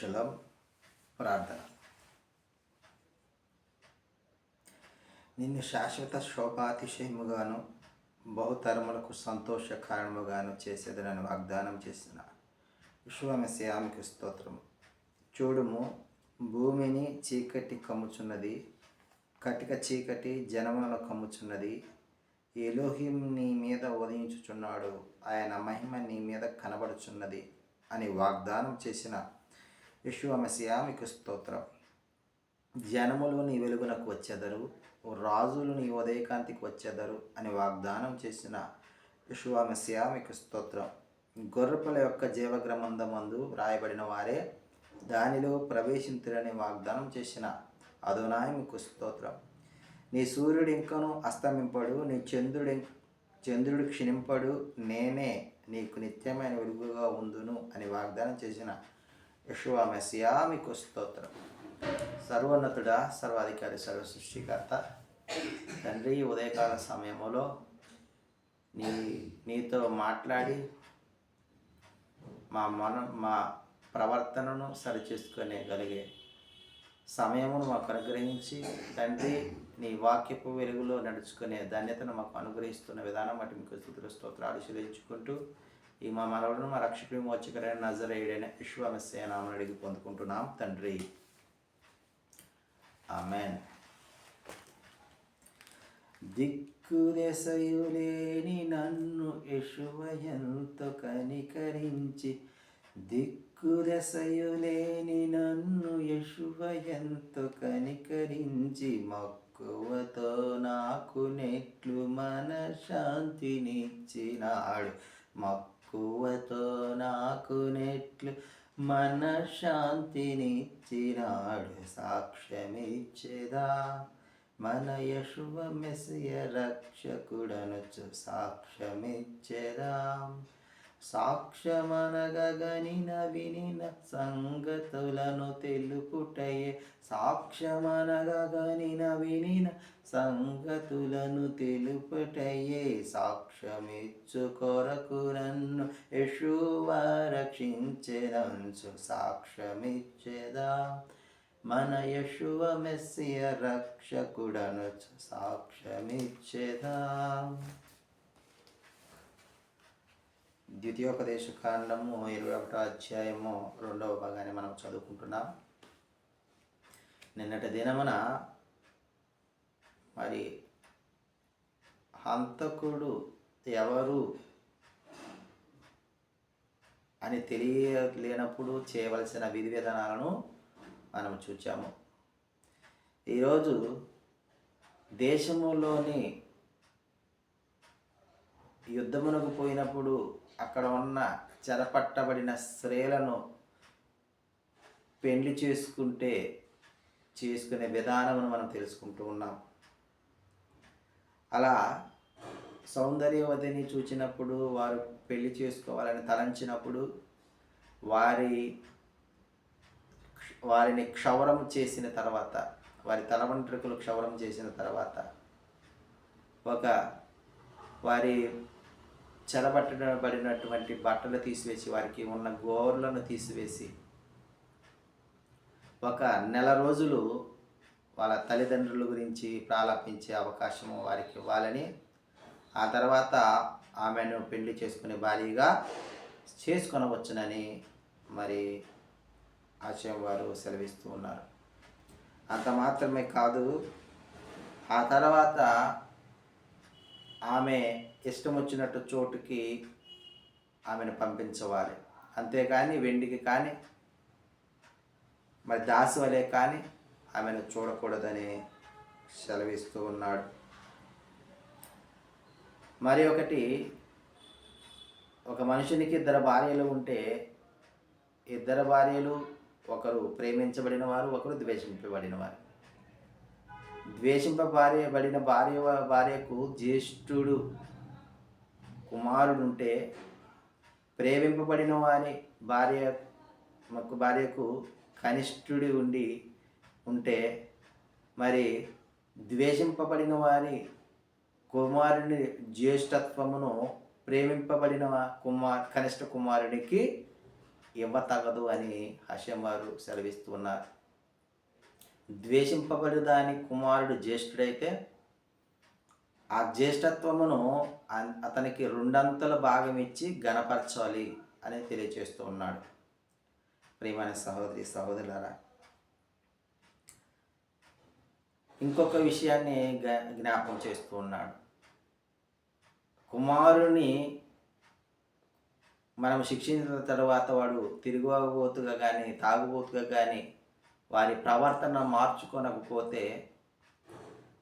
శలం ప్రార్థన. నిన్ను శాశ్వత శోభాతిశయముగాను బహుతరములకు సంతోష కారణముగాను చేసేదనని వాగ్దానం చేసిన విశ్వమశ్యామికి స్తోత్రము. చూడుము భూమిని చీకటి కమ్ముచున్నది కటిక చీకటి జనములను కమ్ముచున్నది. ఎలోహిం నీ మీద ఉదయించుచున్నాడు ఆయన మహిమ నీ మీద కనబడుచున్నది అని వాగ్దానం చేసిన యశువమసియా మీకు స్తోత్రం. జనములు నీ వెలుగునకు వచ్చేదరు. రాజులు నీ ఉదయకాంతికి వచ్చేదరు అని వాగ్దానం చేసిన యశువమసియా మీకు స్తోత్రం. గొర్రెపల యొక్క జీవగ్రమంథమందు వ్రాయబడిన వారే దానిలో ప్రవేశింతురని వాగ్దానం చేసిన అదోనాయ మీకు స్తోత్రం. నీ సూర్యుడు ఇంకను అస్తమింపడు నీ చంద్రుడి చంద్రుడు క్షీణింపడు నేనే నీకు నిత్యమైన వెలుగుగా ఉందును అని వాగ్దానం చేసిన యశువా మెస్సియా మీకు స్తోత్రం. సర్వోన్నతుడా సర్వాధికారి సర్వ సృష్టికర్త తండ్రి ఉదయకాల సమయంలో నీ నీతో మాట్లాడి మా మన మా ప్రవర్తనను సరిచేసుకునేగలిగే సమయమును మాకు అనుగ్రహించి తండ్రి నీ వాక్యపు వెలుగులో నడుచుకునే ధన్యతను మాకు అనుగ్రహిస్తున్న విధానం బట్టి మీకు స్థుతుల స్తోత్రాలు చెల్లించుకుంటూ ఈ మా మనవలను మా రక్షకుడి మోచకరైన నజరేయుడైన విశ్వమస్య అడిగి పొందుకుంటున్నాం. తండ్రి. ఆమెన్. దిక్కుదెసయులేని నన్ను యశువ ఎంతో కనికరించి దిక్కుదెసయులేని నన్ను యశువ ఎంతో కనికరించి మక్కువతో నాకు నెట్లు మన శాంతినిచ్చినాడు నాకు నెట్లు మన సాక్ష్యమిచ్చేదా? మన యశువ మెస్య రక్షకుడనుచు సాక్ష్యమిచ్చేదా? సాక్ష్యమనగనిన వినిన సంగతులను తెలుపుటయే సాక్ష్యమనగనిన విని సంగతులను తెలుపటయ్యే సాక్ష్యమిచ్చు కొరకు నన్ను. యశువ రక్షించెనంచు సాక్ష్యమిచ్చేదా? మన యశువ మెస్సియ రక్షకుడను సాక్ష్యమిచ్చేదా? ద్వితీయోపదేశ కాండము ఇరవై ఒకటో అధ్యాయము రెండవ భాగాన్ని మనం చదువుకుంటున్నాం. నిన్నటి దినమున మరి హంతకుడు ఎవరు అని తెలియలేనప్పుడు చేయవలసిన విధి విధానాలను మనం చూచాము. ఈరోజు దేశంలోని యుద్ధమునకు పోయినప్పుడు అక్కడ ఉన్న చెరపట్టబడిన స్త్రీలను పెళ్ళి చేసుకుంటే చేసుకునే విధానమును మనం తెలుసుకుంటూ ఉన్నాం. అలా సౌందర్యవతిని చూచినప్పుడు వారు పెళ్ళి చేసుకోవాలని తలంచినప్పుడు వారి వారిని క్షవరం చేసిన తర్వాత వారి తలవంట్రుకలు క్షవరం చేసిన తర్వాత ఒక వారి చెరబట్టబడినటువంటి బట్టలు తీసివేసి వారికి ఉన్న గోర్లను తీసివేసి ఒక నెల రోజులు వాళ్ళ తల్లిదండ్రుల గురించి ప్రాలాపించే అవకాశము వారికి ఇవ్వాలని ఆ తర్వాత ఆమెను పెళ్ళి చేసుకునే భారీగా చేసుకొనవచ్చునని మరి ఆశయం వారు సెలవిస్తూ ఉన్నారు. అంత మాత్రమే కాదు ఆ తర్వాత ఆమె ఇష్టం వచ్చినట్టు చోటుకి ఆమెను పంపించవాలి. అంతేకాని వెండికి కానీ మరి దాసు వలె కానీ ఆమెను చూడకూడదని సెలవిస్తూ ఉన్నాడు. మరి ఒకటి ఒక మనుషునికి ఇద్దరు భార్యలు ఉంటే ఇద్దరు భార్యలు ఒకరు ప్రేమించబడిన వారు ఒకరు ద్వేషింపబడిన వారు భార్యబడిన భార్య భార్యకు జ్యేష్ఠుడు కుమారుడుంటే ప్రేమింపబడిన వారి భార్య భార్యకు కనిష్ఠుడి ఉండి ఉంటే మరి ద్వేషింపబడిన వారి కుమారుని జ్యేష్ఠత్వమును ప్రేమింపబడిన కుమార్ కనిష్ట కుమారుడికి ఇవ్వతగదు అని హషం వారు సెలవిస్తున్నారు. ద్వేషింపబడి దాని కుమారుడు జ్యేష్ఠుడైతే ఆ జ్యేష్ఠత్వమును అన్- అతనికి రెండంతల భాగం ఇచ్చి గణపరచాలి అని తెలియచేస్తూ ఉన్నాడు. ప్రియమైన సహోదరి సహోదరులారా ఇంకొక విషయాన్ని జ్ఞా- జ్ఞాపకం చేస్తూ ఉన్నాడు. కుమారుని మనం శిక్షించిన తర్వాత వాడు తిరుగుబోతుగా కానీ తాగుబోతుగా కానీ వారి ప్రవర్తన మార్చుకోనకపోతే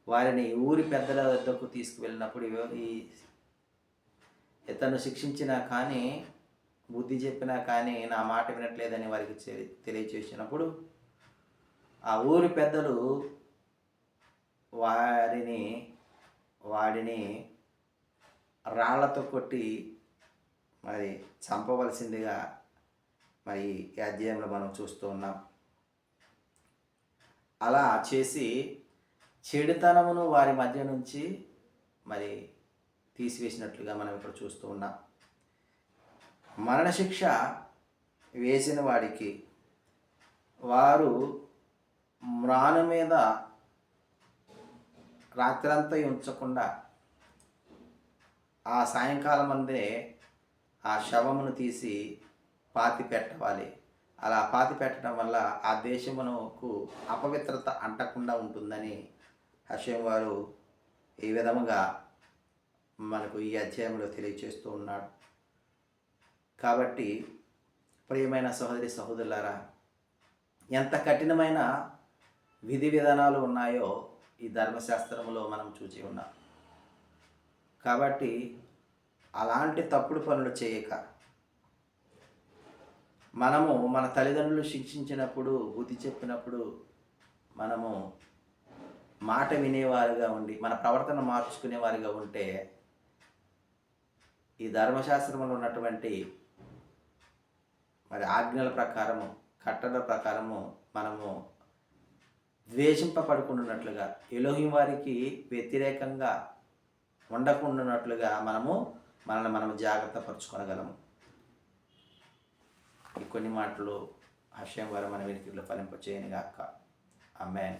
వారిని ఊరి పెద్దల వద్దకు తీసుకువెళ్ళినప్పుడు ఈ ఇతను శిక్షించినా కానీ బుద్ధి చెప్పినా కానీ నా మాట వినట్లేదని వారికి చె- తెలియచేసినప్పుడు ఆ ఊరి పెద్దలు వారిని వాడిని రాళ్ళతో కొట్టి మరి చంపవలసిందిగా మరి ఈ అధ్యాయంలో మనం చూస్తూ ఉన్నాం. అలా చేసి చెడుతనమును వారి మధ్య నుంచి మరి తీసివేసినట్లుగా మనం ఇక్కడ చూస్తూ ఉన్నాం. మరణశిక్ష వేసిన వాడికి వారు మ్రాను మీద రాత్రంతా ఉంచకుండా ఆ సాయంకాలం అందే ఆ శవమును తీసి పాతి పెట్టవాలి. అలా పాతి పెట్టడం వల్ల ఆ దేశమునకు అపవిత్రత అంటకుండా ఉంటుందని హషం వారు ఈ విధముగా మనకు ఈ అధ్యాయంలో తెలియచేస్తూ ఉన్నాడు. కాబట్టి ప్రియమైన సహోదరి సహోదరులారా ఎంత కఠినమైన విధి విధానాలు ఉన్నాయో ఈ ధర్మశాస్త్రంలో మనం చూచి ఉన్నాం. కాబట్టి అలాంటి తప్పుడు పనులు చేయక మనము మన తల్లిదండ్రులు శిక్షించినప్పుడు బుద్ధి చెప్పినప్పుడు మనము మాట వినేవారుగా ఉండి మన ప్రవర్తన మార్చుకునేవారుగా ఉంటే ఈ ధర్మశాస్త్రంలో ఉన్నటువంటి మరి ఆజ్ఞల ప్రకారము కట్టడ ప్రకారము మనము ద్వేషింపబడుకుంటున్నట్లుగా ఎలోహిం వారికి వ్యతిరేకంగా ఉండకుండానట్లుగా మనము మనల్ని మనం జాగ్రత్త పరుచుకోగలము ఈ కొన్ని మాటలు హర్షం వారు మన వెనుకల్లో ఫలింప చేయని గాక అమ్మాయి